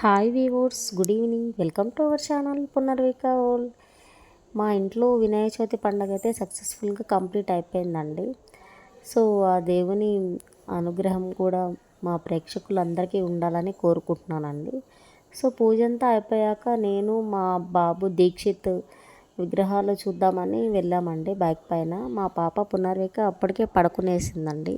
Hi viewers good evening. Welcome to our channel Punarvika ఓల్. మా ఇంట్లో వినాయక చవితి పండుగ అయితే సక్సెస్ఫుల్గా కంప్లీట్ అయిపోయిందండి. సో ఆ దేవుని అనుగ్రహం కూడా మా ప్రేక్షకులందరికీ ఉండాలని కోరుకుంటున్నానండి. సో పూజ అంతా అయిపోయాక నేను మా బాబు దీక్షిత్ విగ్రహాలు చూద్దామని వెళ్ళామండి. బైక్ పైన మా పాప పునర్విక అప్పటికే పడుకునేసిందండి.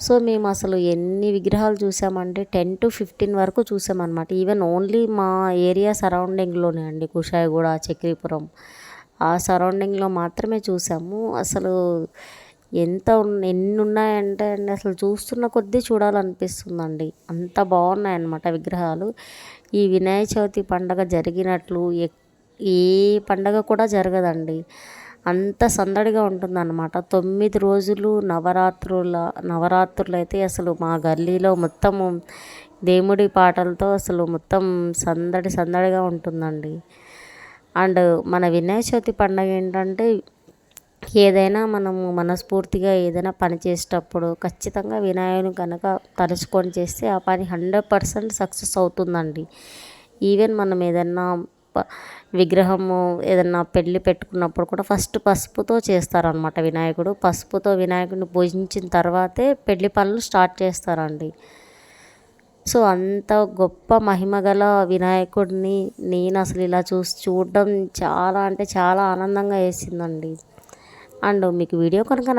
సో మేము అసలు ఎన్ని విగ్రహాలు చూసామంటే టెన్ టు ఫిఫ్టీన్ వరకు చూసామన్నమాట. ఈవెన్ ఓన్లీ మా ఏరియా సరౌండింగ్లోనే అండి కుషాయిగూడ చక్రీపురం. ఆ సరౌండింగ్లో మాత్రమే చూసాము. అసలు ఎంత ఎన్ని ఉన్నాయంటే అండి అసలు చూస్తున్న కొద్దీ చూడాలనిపిస్తుందండి. అంత బాగున్నాయన్నమాట విగ్రహాలు. ఈ వినాయక చవితి పండగ జరిగినట్లు ఏ పండగ కూడా జరగదండి. అంత సందడిగా ఉంటుందన్నమాట. తొమ్మిది రోజులు నవరాత్రుల నవరాత్రులు అయితే అసలు మా గల్లీలో మొత్తము దేవుడి పాటలతో అసలు మొత్తం సందడి సందడిగా ఉంటుందండి. అండ్ మన వినాయక చవితి పండగ ఏంటంటే ఏదైనా మనము మనస్ఫూర్తిగా ఏదైనా పని చేసేటప్పుడు ఖచ్చితంగా వినాయకుని కనుక తలుచుకొని చేస్తే ఆ పని హండ్రెడ్ పర్సెంట్ సక్సెస్ అవుతుందండి. ఈవెన్ మనం ఏదైనా విగ్రహము ఏదన్నా పెళ్ళి పెట్టుకున్నప్పుడు కూడా ఫస్ట్ పసుపుతో చేస్తారనమాట వినాయకుడు. పసుపుతో వినాయకుడిని పూజించిన తర్వాతే పెళ్ళి పనులు స్టార్ట్ చేస్తారండి. సో అంత గొప్ప మహిమ గల వినాయకుడిని నేను అసలు ఇలా చూసి చూడడం చాలా అంటే చాలా ఆనందంగా వేసిందండి అండ్ మీకు వీడియో కనుక